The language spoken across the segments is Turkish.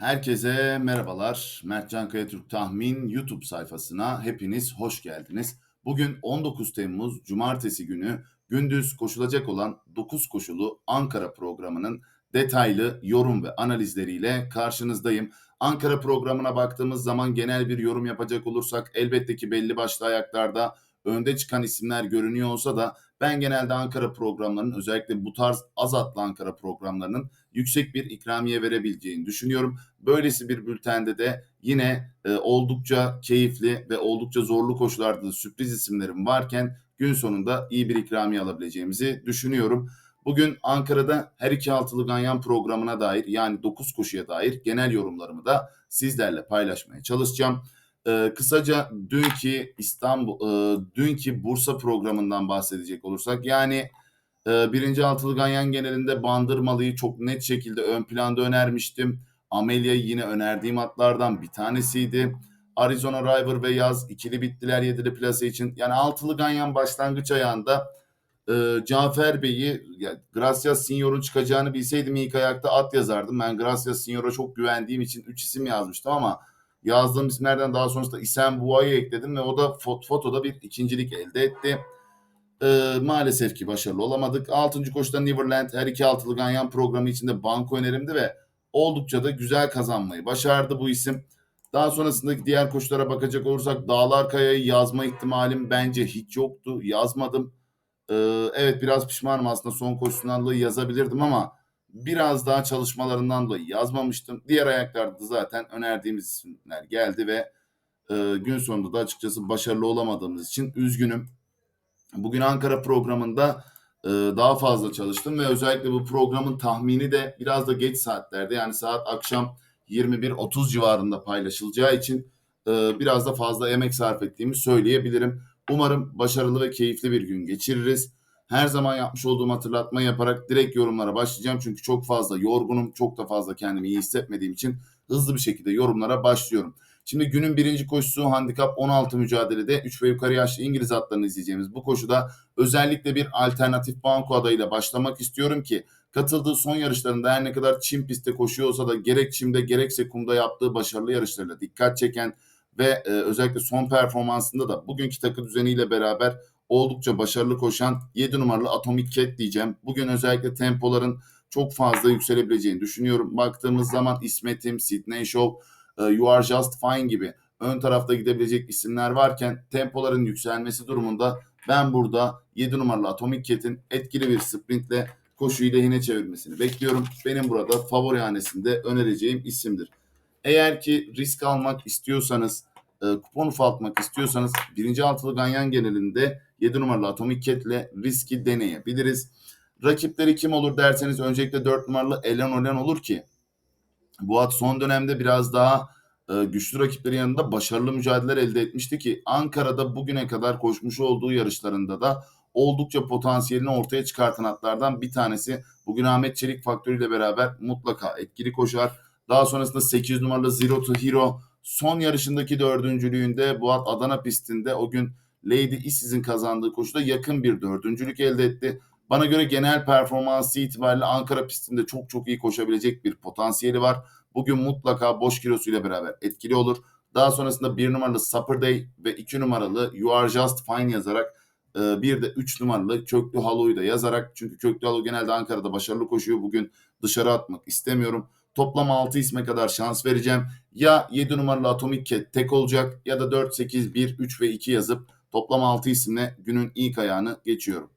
Herkese merhabalar. Mertcan Kayatürk Tahmin YouTube sayfasına hepiniz hoş geldiniz. Bugün 19 Temmuz Cumartesi günü gündüz koşulacak olan 9 koşulu Ankara programının detaylı yorum ve analizleriyle karşınızdayım. Ankara programına baktığımız zaman genel bir yorum yapacak olursak elbette ki belli başlı ayaklarda önde çıkan isimler görünüyor olsa da ben genelde Ankara programlarının özellikle bu tarz az atlı Ankara programlarının yüksek bir ikramiye verebileceğini düşünüyorum. Böylesi bir bültende de yine e, oldukça keyifli ve oldukça zorlu koşularda da sürpriz isimlerim varken gün sonunda iyi bir ikramiye alabileceğimizi düşünüyorum. Bugün Ankara'da her iki altılı ganyan programına dair yani 9 koşuya dair genel yorumlarımı da sizlerle paylaşmaya çalışacağım. Ee, kısaca dünkü İstanbul, e, dünkü Bursa programından bahsedecek olursak yani e, birinci altılı ganyan genelinde Bandırmalı'yı çok net şekilde ön planda önermiştim. Amelia'yı yine önerdiğim atlardan bir tanesiydi. Arizona River ve Yaz ikili bittiler yedili plase için. Yani altılı ganyan başlangıç ayağında e, Cafer Bey'i yani Gracias Signor'un çıkacağını bilseydim ilk ayakta at yazardım. Ben Gracias Signor'a çok güvendiğim için 3 isim yazmıştım ama yazdığım isimlerden daha sonrasında İsen Buğa'yı ekledim ve o da fot fotoda bir ikincilik elde etti. Ee, maalesef ki başarılı olamadık. Altıncı koşuda Neverland her iki altılı ganyan programı içinde banko önerimdi ve oldukça da güzel kazanmayı başardı bu isim. Daha sonrasındaki diğer koşulara bakacak olursak Dağlar Kaya'yı yazma ihtimalim bence hiç yoktu. Yazmadım. Ee, evet biraz pişmanım aslında son koşusundan dolayı yazabilirdim ama biraz daha çalışmalarından dolayı yazmamıştım. Diğer ayaklarda da zaten önerdiğimiz isimler geldi ve e, gün sonunda da açıkçası başarılı olamadığımız için üzgünüm. Bugün Ankara programında e, daha fazla çalıştım ve özellikle bu programın tahmini de biraz da geç saatlerde yani saat akşam 21.30 civarında paylaşılacağı için e, biraz da fazla emek sarf ettiğimi söyleyebilirim. Umarım başarılı ve keyifli bir gün geçiririz. Her zaman yapmış olduğum hatırlatma yaparak direkt yorumlara başlayacağım. Çünkü çok fazla yorgunum, çok da fazla kendimi iyi hissetmediğim için hızlı bir şekilde yorumlara başlıyorum. Şimdi günün birinci koşusu handikap 16 mücadelede 3 ve yukarı yaşlı İngiliz atlarını izleyeceğimiz bu koşuda özellikle bir alternatif banko adayıyla başlamak istiyorum ki katıldığı son yarışlarında her ne kadar çim pistte koşuyor olsa da gerek çimde gerekse kumda yaptığı başarılı yarışlarıyla dikkat çeken ve e, özellikle son performansında da bugünkü takı düzeniyle beraber oldukça başarılı koşan 7 numaralı Atomic Cat diyeceğim. Bugün özellikle tempoların çok fazla yükselebileceğini düşünüyorum. Baktığımız zaman İsmet'im, Sydney Show, e, You Are Just Fine gibi ön tarafta gidebilecek isimler varken tempoların yükselmesi durumunda ben burada 7 numaralı Atomic Cat'in etkili bir sprintle koşuyu lehine çevirmesini bekliyorum. Benim burada favori hanesinde önereceğim isimdir. Eğer ki risk almak istiyorsanız, e, kupon ufaltmak istiyorsanız birinci altılı ganyan genelinde 7 numaralı Atomic Cat'le riski deneyebiliriz. Rakipleri kim olur derseniz öncelikle 4 numaralı Elen Olen olur ki bu at son dönemde biraz daha e, güçlü rakipleri yanında başarılı mücadeleler elde etmişti ki Ankara'da bugüne kadar koşmuş olduğu yarışlarında da oldukça potansiyelini ortaya çıkartan atlardan bir tanesi. Bugün Ahmet Çelik faktörüyle beraber mutlaka etkili koşar. Daha sonrasında 8 numaralı Zero to Hero son yarışındaki dördüncülüğünde bu at Adana pistinde o gün Lady Isiz'in kazandığı koşuda yakın bir dördüncülük elde etti. Bana göre genel performansı itibariyle Ankara pistinde çok çok iyi koşabilecek bir potansiyeli var. Bugün mutlaka boş kilosuyla beraber etkili olur. Daha sonrasında bir numaralı Supper Day ve iki numaralı You Are Just Fine yazarak e, bir de üç numaralı Köklü Halo'yu da yazarak çünkü Köklü Halo genelde Ankara'da başarılı koşuyor. Bugün dışarı atmak istemiyorum. Toplam 6 isme kadar şans vereceğim. Ya 7 numaralı Atomic Cat tek olacak ya da 4, 8, 1, 3 ve 2 yazıp toplam 6 isimle günün ilk ayağını geçiyorum.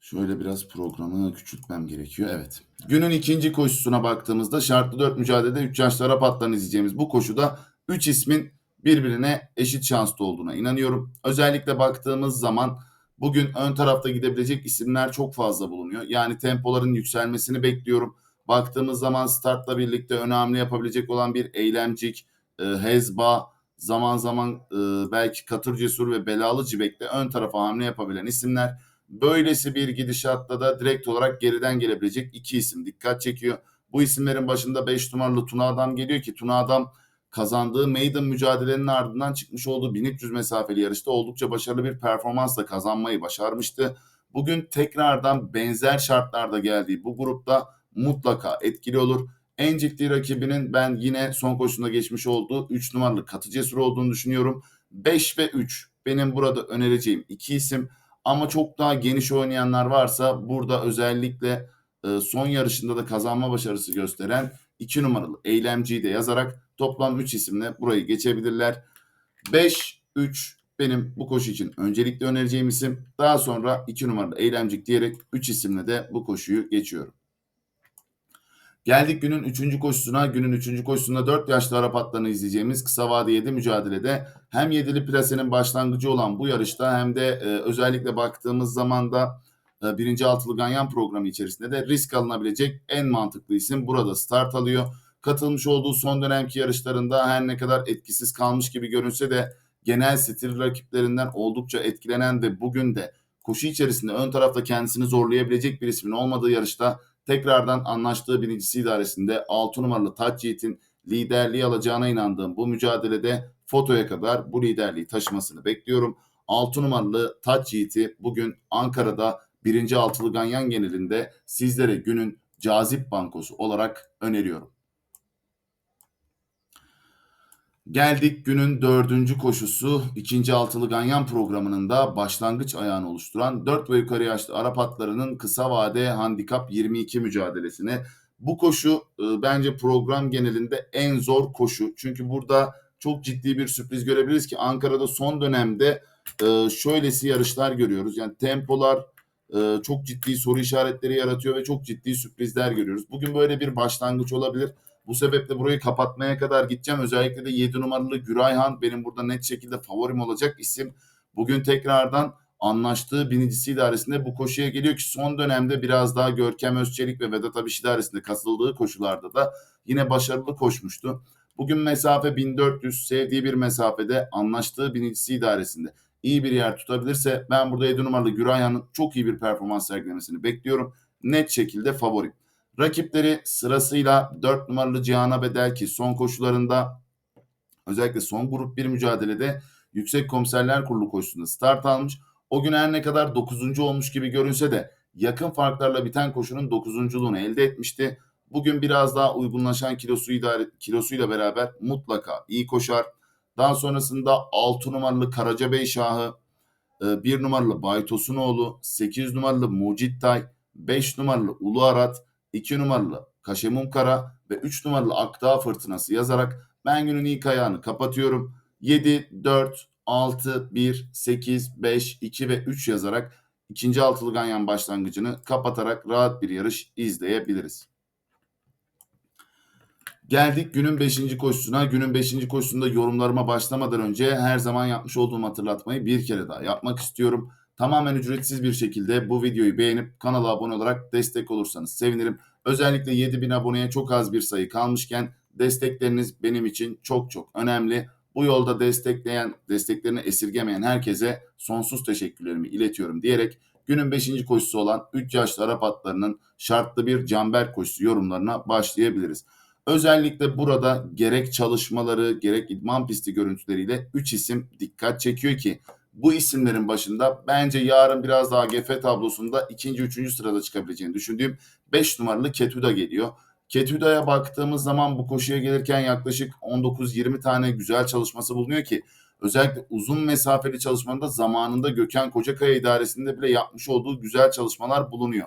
Şöyle biraz programı küçültmem gerekiyor. Evet. Günün ikinci koşusuna baktığımızda şartlı 4 mücadelede 3 yaşlı Arap atlarını izleyeceğimiz bu koşuda 3 ismin birbirine eşit şanslı olduğuna inanıyorum. Özellikle baktığımız zaman bugün ön tarafta gidebilecek isimler çok fazla bulunuyor. Yani tempoların yükselmesini bekliyorum. Baktığımız zaman startla birlikte önemli yapabilecek olan bir eylemcik, e, Hezba, zaman zaman e, belki Katır Cesur ve Belalı Cibek'te ön tarafa hamle yapabilen isimler. Böylesi bir gidişatta da direkt olarak geriden gelebilecek iki isim dikkat çekiyor. Bu isimlerin başında 5 numaralı Tuna Adam geliyor ki Tuna Adam kazandığı maiden mücadelenin ardından çıkmış olduğu 1300 mesafeli yarışta oldukça başarılı bir performansla kazanmayı başarmıştı. Bugün tekrardan benzer şartlarda geldiği bu grupta mutlaka etkili olur. En ciddi rakibinin ben yine son koşusunda geçmiş olduğu 3 numaralı Katı Cesur olduğunu düşünüyorum. 5 ve 3 benim burada önereceğim iki isim. Ama çok daha geniş oynayanlar varsa burada özellikle e, son yarışında da kazanma başarısı gösteren 2 numaralı Eylemci'yi de yazarak toplam 3 isimle burayı geçebilirler. 5, 3 benim bu koşu için öncelikle önereceğim isim. Daha sonra 2 numaralı Eylemcik diyerek 3 isimle de bu koşuyu geçiyorum. Geldik günün 3. koşusuna. Günün 3. koşusunda 4 yaşlı Arap atlarını izleyeceğimiz kısa vade 7 mücadelede hem yedili plasenin başlangıcı olan bu yarışta hem de e, özellikle baktığımız zaman da birinci altılı ganyan programı içerisinde de risk alınabilecek en mantıklı isim burada start alıyor. Katılmış olduğu son dönemki yarışlarında her ne kadar etkisiz kalmış gibi görünse de genel stil rakiplerinden oldukça etkilenen ve bugün de koşu içerisinde ön tarafta kendisini zorlayabilecek bir ismin olmadığı yarışta tekrardan anlaştığı birincisi idaresinde 6 numaralı Taç Yiğit'in liderliği alacağına inandığım bu mücadelede fotoya kadar bu liderliği taşımasını bekliyorum. 6 numaralı Taç Yiğit'i bugün Ankara'da birinci altılı ganyan genelinde sizlere günün cazip bankosu olarak öneriyorum. Geldik günün dördüncü koşusu. ikinci altılı ganyan programının da başlangıç ayağını oluşturan 4 ve yukarı yaşlı Arap atlarının kısa vade handikap 22 mücadelesine. Bu koşu e, bence program genelinde en zor koşu. Çünkü burada çok ciddi bir sürpriz görebiliriz ki Ankara'da son dönemde e, şöylesi yarışlar görüyoruz. Yani tempolar e, çok ciddi soru işaretleri yaratıyor ve çok ciddi sürprizler görüyoruz. Bugün böyle bir başlangıç olabilir. Bu sebeple burayı kapatmaya kadar gideceğim. Özellikle de 7 numaralı Gürayhan benim burada net şekilde favorim olacak isim. Bugün tekrardan anlaştığı binicisi idaresinde bu koşuya geliyor ki son dönemde biraz daha Görkem Özçelik ve Vedat Abiş idaresinde katıldığı koşularda da yine başarılı koşmuştu. Bugün mesafe 1400 sevdiği bir mesafede anlaştığı binicisi idaresinde iyi bir yer tutabilirse ben burada 7 numaralı Gürayhan'ın çok iyi bir performans sergilemesini bekliyorum. Net şekilde favorim. Rakipleri sırasıyla 4 numaralı Cihan'a bedel ki son koşularında özellikle son grup bir mücadelede Yüksek Komiserler Kurulu koşusunda start almış. O gün her ne kadar 9. olmuş gibi görünse de yakın farklarla biten koşunun 9.luğunu elde etmişti. Bugün biraz daha uygunlaşan kilosu idare, kilosuyla beraber mutlaka iyi koşar. Daha sonrasında 6 numaralı Karacabey Şahı, 1 e, numaralı Baytosunoğlu, 8 numaralı Mucittay, 5 numaralı Ulu Arat, 2 numaralı Kaşemum Kara ve 3 numaralı Akdağ Fırtınası yazarak ben günün ilk ayağını kapatıyorum. 7, 4, 6, 1, 8, 5, 2 ve 3 yazarak ikinci altılı ganyan başlangıcını kapatarak rahat bir yarış izleyebiliriz. Geldik günün 5. koşusuna. Günün 5. koşusunda yorumlarıma başlamadan önce her zaman yapmış olduğum hatırlatmayı bir kere daha yapmak istiyorum. Tamamen ücretsiz bir şekilde bu videoyu beğenip kanala abone olarak destek olursanız sevinirim. Özellikle 7000 aboneye çok az bir sayı kalmışken destekleriniz benim için çok çok önemli. Bu yolda destekleyen, desteklerini esirgemeyen herkese sonsuz teşekkürlerimi iletiyorum diyerek günün 5. koşusu olan 3 yaşlı Arap atlarının şartlı bir camber koşusu yorumlarına başlayabiliriz. Özellikle burada gerek çalışmaları gerek idman pisti görüntüleriyle 3 isim dikkat çekiyor ki bu isimlerin başında bence yarın biraz daha GF tablosunda ikinci, üçüncü sırada çıkabileceğini düşündüğüm 5 numaralı Ketuda geliyor. Ketuda'ya baktığımız zaman bu koşuya gelirken yaklaşık 19-20 tane güzel çalışması bulunuyor ki özellikle uzun mesafeli çalışmanda zamanında Gökhan Kocakaya idaresinde bile yapmış olduğu güzel çalışmalar bulunuyor.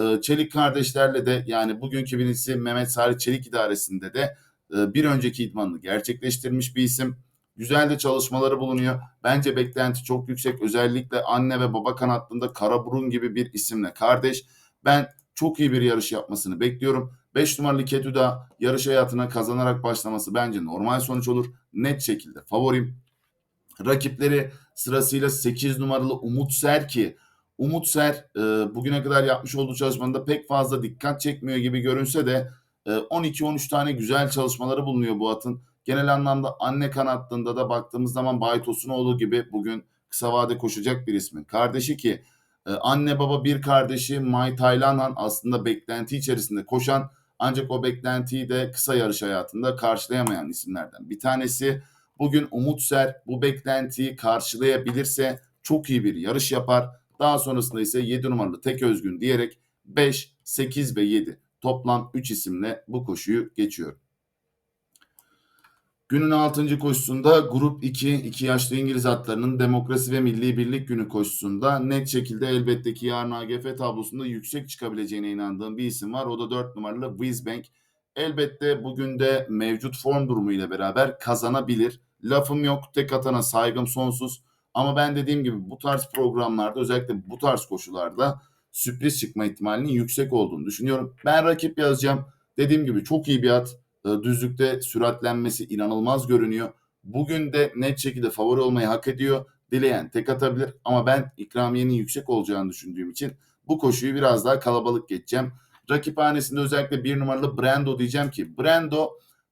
Ee, Çelik kardeşlerle de yani bugünkü birincisi Mehmet Salih Çelik idaresinde de e, bir önceki idmanını gerçekleştirmiş bir isim. Güzel de çalışmaları bulunuyor. Bence beklenti çok yüksek. Özellikle anne ve baba kanatlığında Karaburun gibi bir isimle kardeş. Ben çok iyi bir yarış yapmasını bekliyorum. 5 numaralı Ketüda yarış hayatına kazanarak başlaması bence normal sonuç olur. Net şekilde favorim. Rakipleri sırasıyla 8 numaralı Umut Ser ki Umut Ser e, bugüne kadar yapmış olduğu çalışmanda pek fazla dikkat çekmiyor gibi görünse de e, 12-13 tane güzel çalışmaları bulunuyor bu atın. Genel anlamda anne kanatlığında da baktığımız zaman Bay Tosunoğlu gibi bugün kısa vade koşacak bir ismin. Kardeşi ki e, anne baba bir kardeşi May Taylanhan aslında beklenti içerisinde koşan ancak o beklentiyi de kısa yarış hayatında karşılayamayan isimlerden bir tanesi. Bugün Umut Ser bu beklentiyi karşılayabilirse çok iyi bir yarış yapar. Daha sonrasında ise 7 numaralı tek özgün diyerek 5, 8 ve 7 toplam 3 isimle bu koşuyu geçiyorum. Günün 6. koşusunda Grup 2, 2 yaşlı İngiliz atlarının Demokrasi ve Milli Birlik Günü koşusunda net şekilde elbette ki yarın AGF tablosunda yüksek çıkabileceğine inandığım bir isim var. O da 4 numaralı Wizbank. Elbette bugün de mevcut form durumu ile beraber kazanabilir. Lafım yok, tek atana saygım sonsuz. Ama ben dediğim gibi bu tarz programlarda özellikle bu tarz koşularda sürpriz çıkma ihtimalinin yüksek olduğunu düşünüyorum. Ben rakip yazacağım. Dediğim gibi çok iyi bir at. E, düzlükte süratlenmesi inanılmaz görünüyor. Bugün de net şekilde favori olmayı hak ediyor. Dileyen tek atabilir ama ben ikramiyenin yüksek olacağını düşündüğüm için bu koşuyu biraz daha kalabalık geçeceğim. Rakip hanesinde özellikle bir numaralı Brando diyeceğim ki Brando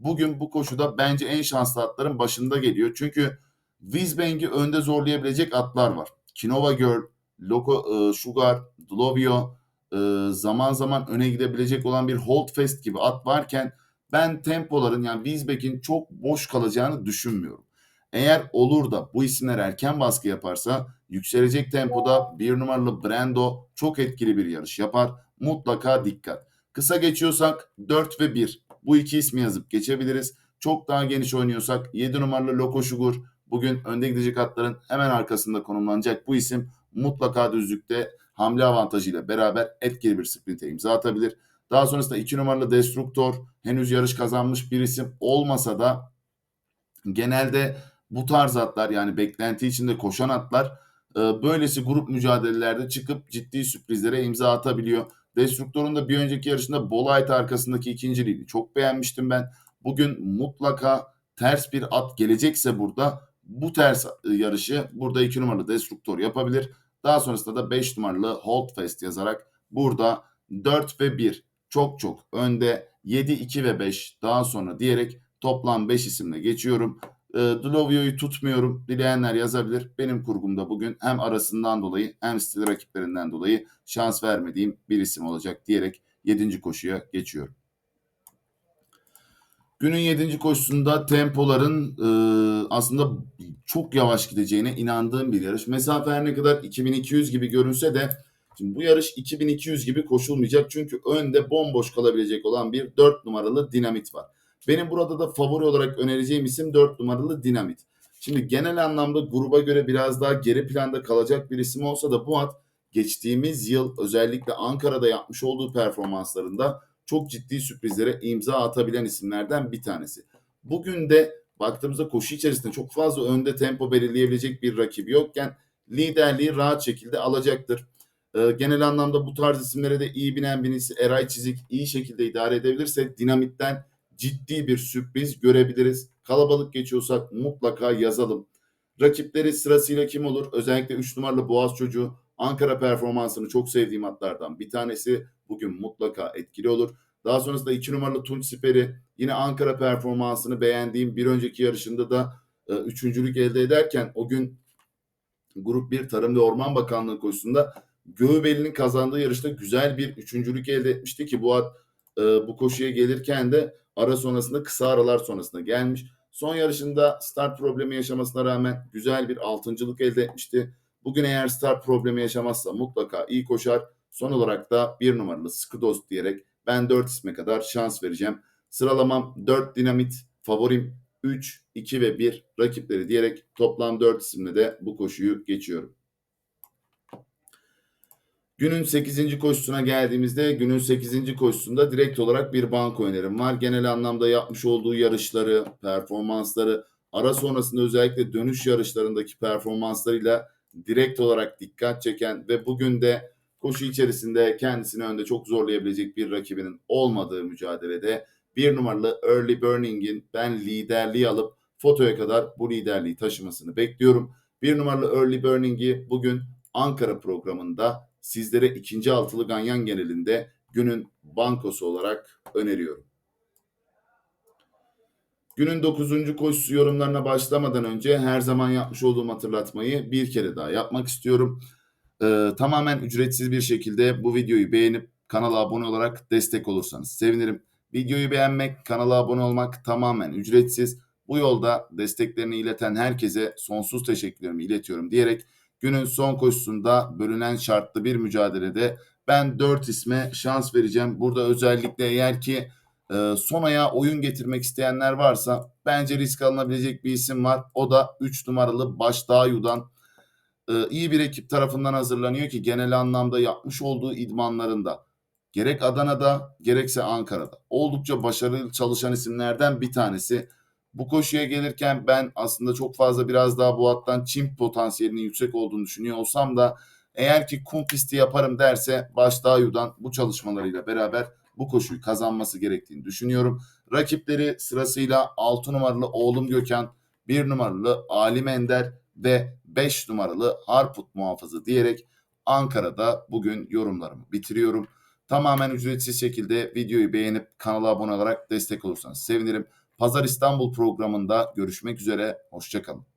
bugün bu koşuda bence en şanslı atların başında geliyor. Çünkü Wizbang'i önde zorlayabilecek atlar var. Kinova Girl, Loco e, Sugar, Dlovio e, zaman zaman öne gidebilecek olan bir Holdfast gibi at varken ben tempoların yani Wizbeck'in çok boş kalacağını düşünmüyorum. Eğer olur da bu isimler erken baskı yaparsa yükselecek tempoda bir numaralı Brando çok etkili bir yarış yapar. Mutlaka dikkat. Kısa geçiyorsak 4 ve 1 bu iki ismi yazıp geçebiliriz. Çok daha geniş oynuyorsak 7 numaralı Loco Sugar bugün önde gidecek atların hemen arkasında konumlanacak bu isim mutlaka düzlükte hamle avantajıyla beraber etkili bir sprinte imza atabilir. Daha sonrasında 2 numaralı Destructor henüz yarış kazanmış bir isim olmasa da genelde bu tarz atlar yani beklenti içinde koşan atlar e, böylesi grup mücadelelerde çıkıp ciddi sürprizlere imza atabiliyor. Destructor'un da bir önceki yarışında Bolait arkasındaki ikinciliğini çok beğenmiştim ben. Bugün mutlaka ters bir at gelecekse burada bu ters e, yarışı burada 2 numaralı Destructor yapabilir. Daha sonrasında da 5 numaralı Holdfast yazarak burada 4 ve 1 çok çok önde 7, 2 ve 5 daha sonra diyerek toplam 5 isimle geçiyorum. E, Dlovio'yu tutmuyorum. Dileyenler yazabilir. Benim kurgumda bugün hem arasından dolayı hem stil rakiplerinden dolayı şans vermediğim bir isim olacak diyerek 7. koşuya geçiyorum. Günün 7. koşusunda tempoların e, aslında çok yavaş gideceğine inandığım bir yarış. Mesafe her ne kadar 2200 gibi görünse de Şimdi bu yarış 2200 gibi koşulmayacak çünkü önde bomboş kalabilecek olan bir 4 numaralı dinamit var. Benim burada da favori olarak önereceğim isim 4 numaralı dinamit. Şimdi genel anlamda gruba göre biraz daha geri planda kalacak bir isim olsa da bu at geçtiğimiz yıl özellikle Ankara'da yapmış olduğu performanslarında çok ciddi sürprizlere imza atabilen isimlerden bir tanesi. Bugün de baktığımızda koşu içerisinde çok fazla önde tempo belirleyebilecek bir rakibi yokken liderliği rahat şekilde alacaktır. E, genel anlamda bu tarz isimlere de iyi binen birisi Eray Çizik iyi şekilde idare edebilirse dinamitten ciddi bir sürpriz görebiliriz. Kalabalık geçiyorsak mutlaka yazalım. Rakipleri sırasıyla kim olur? Özellikle 3 numaralı Boğaz çocuğu Ankara performansını çok sevdiğim atlardan bir tanesi. Bugün mutlaka etkili olur. Daha sonrasında 2 numaralı Tunç Siperi yine Ankara performansını beğendiğim bir önceki yarışında da e, üçüncülük elde ederken o gün Grup 1 Tarım ve Orman Bakanlığı koşusunda Göğbeli'nin kazandığı yarışta güzel bir üçüncülük elde etmişti ki bu at e, bu koşuya gelirken de ara sonrasında kısa aralar sonrasında gelmiş. Son yarışında start problemi yaşamasına rağmen güzel bir altıncılık elde etmişti. Bugün eğer start problemi yaşamazsa mutlaka iyi koşar. Son olarak da bir numaralı sıkı dost diyerek ben 4 isme kadar şans vereceğim. Sıralamam 4 dinamit, favorim 3, 2 ve 1 rakipleri diyerek toplam 4 isimle de bu koşuyu geçiyorum. Günün 8. koşusuna geldiğimizde günün 8. koşusunda direkt olarak bir banko önerim var. Genel anlamda yapmış olduğu yarışları, performansları, ara sonrasında özellikle dönüş yarışlarındaki performanslarıyla direkt olarak dikkat çeken ve bugün de koşu içerisinde kendisini önde çok zorlayabilecek bir rakibinin olmadığı mücadelede bir numaralı Early Burning'in ben liderliği alıp fotoya kadar bu liderliği taşımasını bekliyorum. Bir numaralı Early Burning'i bugün Ankara programında sizlere ikinci altılı ganyan genelinde günün bankosu olarak öneriyorum. Günün dokuzuncu koşusu yorumlarına başlamadan önce her zaman yapmış olduğum hatırlatmayı bir kere daha yapmak istiyorum. Ee, tamamen ücretsiz bir şekilde bu videoyu beğenip kanala abone olarak destek olursanız sevinirim. Videoyu beğenmek, kanala abone olmak tamamen ücretsiz. Bu yolda desteklerini ileten herkese sonsuz teşekkürlerimi iletiyorum diyerek Günün son koşusunda bölünen şartlı bir mücadelede Ben 4 isme şans vereceğim. Burada özellikle eğer ki e, son ayağa oyun getirmek isteyenler varsa bence risk alınabilecek bir isim var. O da 3 numaralı Başdağyu'dan e, iyi bir ekip tarafından hazırlanıyor ki genel anlamda yapmış olduğu idmanlarında gerek Adana'da gerekse Ankara'da oldukça başarılı çalışan isimlerden bir tanesi. Bu koşuya gelirken ben aslında çok fazla biraz daha bu attan çim potansiyelinin yüksek olduğunu düşünüyor olsam da eğer ki kum pisti yaparım derse Başdağyu'dan bu çalışmalarıyla beraber bu koşuyu kazanması gerektiğini düşünüyorum. Rakipleri sırasıyla 6 numaralı Oğlum Gökhan, 1 numaralı Ali Ender ve 5 numaralı Harput muhafızı diyerek Ankara'da bugün yorumlarımı bitiriyorum. Tamamen ücretsiz şekilde videoyu beğenip kanala abone olarak destek olursanız sevinirim. Pazar İstanbul programında görüşmek üzere. Hoşçakalın.